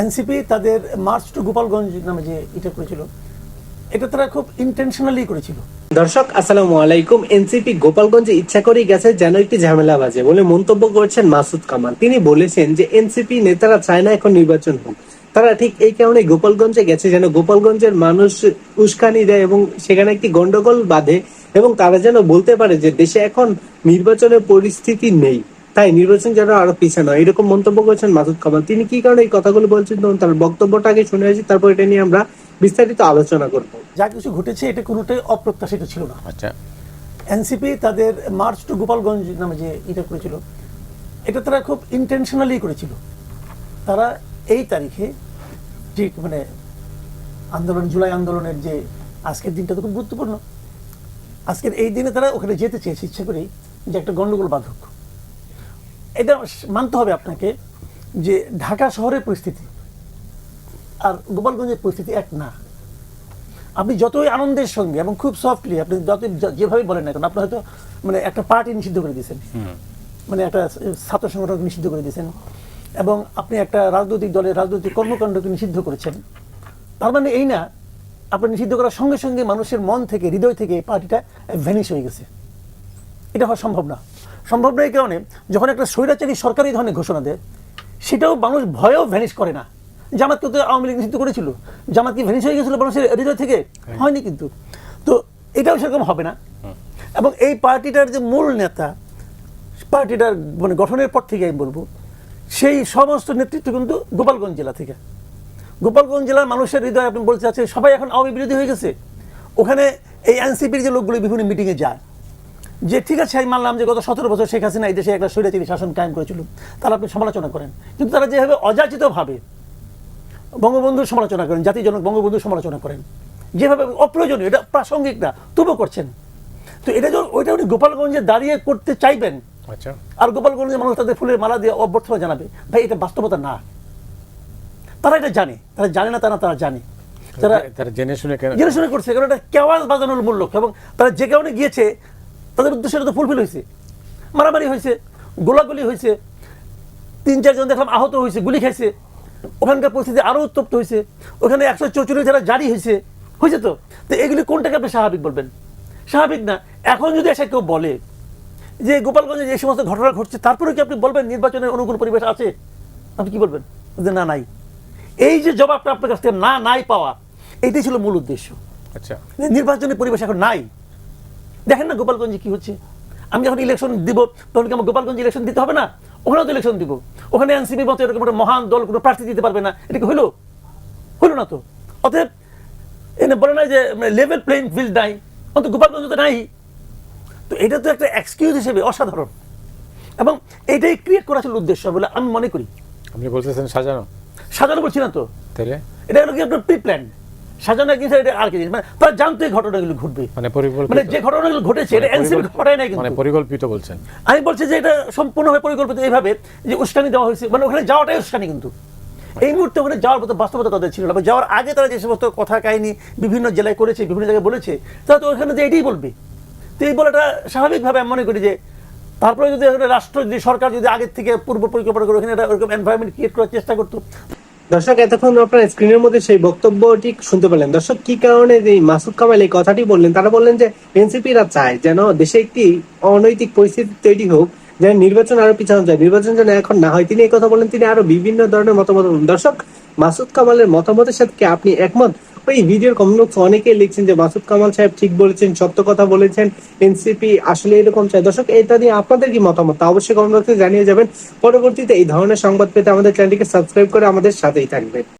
NCP তাদের March two Gopalganj নামে যে এটা করেছিল, এটা তারা খুব ইন্টেনশনালি করেছিল। দর্শক, আসসালামু আলাইকুম। এনসিপি গোপালগঞ্জে ইচ্ছা করেই গেছে যেন একটি ঝামেলা বাজে বলে মন্তব্য করেছেন মাসুদ কামাল। তিনি বলেছেন যে, এনসিপি নেতারা চায় না এখন নির্বাচন হোক। তারা ঠিক এই কারণে গোপালগঞ্জে গেছে যেন গোপালগঞ্জের মানুষ উস্কানি দেয় এবং সেখানে একটি গন্ডগোল বাঁধে এবং তারা যেন বলতে পারে যে, দেশে এখন নির্বাচনের পরিস্থিতি নেই। তাই নির্বাচন যেন আরও পিছানো নয় এরকম মন্তব্য করেছেন মাসুদ কামাল। তিনি কি কারণে এই কথাগুলো বলছেন? তার বক্তব্যটাকে শুনে আসি তারপর এটা নিয়ে আমরা বিস্তারিত আলোচনা করব। যা কিছু ঘটেছে এটা কোনোটাই অপ্রত্যাশিত ছিল না। আচ্ছা। এনসিপি তাদের মার্চ টু গোপালগঞ্জ নামে যে এটা করেছিল এটা তারা খুব ইন্টেনশনালি করেছিল। তারা এই তারিখে যে মানে আন্দোলন জুলাই আন্দোলনের যে আজকের দিনটা তো খুব গুরুত্বপূর্ণ। আজকের এই দিনে তারা ওখানে যেতে চেয়েছে ইচ্ছে করেই যে একটা গন্ডগোল বাধক। এটা মানতে হবে আপনাকে যে ঢাকা শহরের পরিস্থিতি আর গোপালগঞ্জের পরিস্থিতি এক না। আপনি যতই আনন্দের সঙ্গে এবং খুব সফটলি আপনি যত যেভাবে বলেন না কেন আপনি হয়তো মানে একটা পার্টি নিষিদ্ধ করে দিয়েছেন। মানে একটা ছাত্র সংগঠনকে নিষিদ্ধ করে দিয়েছেন এবং আপনি একটা রাজনৈতিক দলের রাজনৈতিক কর্মকাণ্ডকে নিষিদ্ধ করেছেন। তার মানে এই না আপনি নিষিদ্ধ করার সঙ্গে সঙ্গে মানুষের মন থেকে হৃদয় থেকে পার্টিটা ভ্যানিশ হয়ে গেছে। এটা হওয়া সম্ভব না। সম্ভব নয় এই কারণে যখন একটা স্বৈরাচারী সরকারি ধরনের ঘোষণা দেয় সেটাও মানুষ ভয়েও ভ্যানিশ করে না। জামাতকে তো আওয়ামী লীগ নিষিদ্ধ করেছিল। জামাত কি ভ্যানিশ হয়ে গেছিল মানুষের হৃদয় থেকে হয়নি কিন্তু। তো এটাও সেরকম হবে না। এবং এই পার্টিটার যে মূল নেতা পার্টিটার মানে গঠনের পর থেকে আমি বলব সেই সমস্ত নেতৃত্ব কিন্তু গোপালগঞ্জ জেলা থেকে। গোপালগঞ্জ জেলার মানুষের হৃদয় আপনি বলতে চাচ্ছেন সবাই এখন আওয়ামী বিরোধী হয়ে গেছে। ওখানে এই এনসিপির যে লোকগুলো বিভিন্ন মিটিংয়ে যায় যে ঠিক আছে আমি মানলাম যে গত সতেরো বছর শেখ হাসিনা এই দেশে একটা স্বৈরাচারী শাসন কায়েম করেছিল। তারা আপনি সমালোচনা করেন। কিন্তু তারা যেভাবে অযাচিতভাবে বঙ্গবন্ধুর সমালোচনা করেন জাতির জনক বঙ্গবন্ধুর সমালোচনা করেন যেভাবে অপ্রয়োজনীয় এটা প্রাসঙ্গিক না তবুও করছেন। তো এটা যখন ওইটা উনি গোপালগঞ্জে দাঁড়িয়ে করতে চাইবেন আচ্ছা। আর গোপালগঞ্জের মানুষ তাদের ফুলের মালা দিয়ে অভ্যর্থনা জানাবে ভাই এটা বাস্তবতা না। তারা এটা জানে তারা জানে না তারা তারা জানে। তারা তারা জেনে শুনে জেনে শুনে করছে কারণ এটা কেওয়াজ বাজানোর মূল লক্ষ্য এবং তারা যে কারণে গিয়েছে তাদের উদ্দেশ্যটা তো ফুলফিল হয়েছে মারামারি হয়েছে গোলাগুলি হয়েছে তিন চারজন দেখলাম আহত হয়েছে গুলি খাইছে। ওখানকার পরিস্থিতি আরও উত্তপ্ত হয়েছে ওখানে একশো চৌচল্লিশ ধারা জারি হয়েছে হয়েছে তো? তো এগুলি কোনটাকে আপনি স্বাভাবিক বলবেন? স্বাভাবিক না। এখন যদি এসে কেউ বলে যে গোপালগঞ্জে যে সমস্ত ঘটনা ঘটছে তারপরে কি আপনি বলবেন নির্বাচনের অনুকূল পরিবেশ আছে? আপনি কি বলবেন? যে না নাই। এই যে জবাবটা আপনার কাছ থেকে না নাই পাওয়া এইটাই ছিল মূল উদ্দেশ্য। আচ্ছা। নির্বাচনের পরিবেশ এখন নাই। দেখেন না গোপালগঞ্জে কি হচ্ছে? আমি যখন ইলেকশন দিব তখন কি আমার গোপালগঞ্জে ইলেকশন দিতে হবে না? ওখানেও তো ইলেকশন দিব। ওখানে এনসিপি মতো এরকম একটা মহান দল কোনো প্রার্থী দিতে পারবে না। এটা কি হলো? হলো না তো। অতএব এনে বলে না যে লেভেল প্লেইং ফিল্ড নাই। অন্তত গোপালগঞ্জ তো নাই। তো এটা তো একটা এক্সকিউজ হিসেবে অসাধারণ। এবং এটাই ক্রিয়েট করা ছিল উদ্দেশ্য বলে আমি মনে করি। আপনি বলতেছেন সাজানো। সাজানো বলছি না তো? তাহলে এটা হলো কি আপনার প্রি প্ল্যান সাজানো আর এটা আর কি মানে তারা জানতো এই ঘটনাগুলো ঘটবে। মানে মানে যে ঘটনাগুলো ঘটেছে এটা মানে এনসিপি পরিকল্প- ঘটায় নাই মানে কিন্তু পরিকল্পিত বলছেন। আমি বলছি যে এটা সম্পূর্ণভাবে পরিকল্পিত এইভাবে যে উস্কানি দেওয়া হয়েছে। মানে ওখানে যাওয়াটাই উস্কানি কিন্তু। এই মুহূর্তে ওখানে যাওয়ার মতো বাস্তবতা তাদের ছিল না। যাওয়ার আগে তারা যে সমস্ত কথা কাহিনী বিভিন্ন জেলায় করেছে বিভিন্ন জায়গায় বলেছে তারা তো ওখানে যে এটাই বলবে। তো এই বলাটা স্বাভাবিকভাবে আমি মনে করি যে তারপরে যদি রাষ্ট্র যদি সরকার যদি আগের থেকে পূর্ব পরিকল্পনা করে ওখানে একটা ওরকম এনভায়রনমেন্ট ক্রিয়েট করার চেষ্টা করতো দর্শক, এতক্ষণ আপনার স্ক্রিনের মধ্যে সেই বক্তব্যটি শুনতে পেলেন। দর্শক, কি কারণে যে মাসুদ কামাল এই কথাটি বললেন? তারা বললেন যে এনসিপিরা চায় যেন দেশে একটি অনৈতিক পরিস্থিতি তৈরি হোক, যেন নির্বাচন আরও পিছানো যায়। নির্বাচন যেন এখন না হয়। তিনি এই কথা বলেন। তিনি আরও বিভিন্ন ধরনের মতামত দর্শক, মাসুদ কামালের মতামতের সাথে আপনি একমত? ওই ভিডিওর কমেন্ট অনেকেই লিখছেন যে মাসুদ কামাল সাহেব ঠিক বলেছেন, সত্য কথা বলেছেন, এনসিপি আসলে এরকম চাই দর্শক, এটা নিয়ে আপনাদের কি মতামত? তা অবশ্যই কমেন্ট বক্সে জানিয়ে যাবেন। পরবর্তীতে এই ধরনের সংবাদ পেতে আমাদের চ্যানেলটিকে সাবস্ক্রাইব করে আমাদের সাথেই থাকবেন।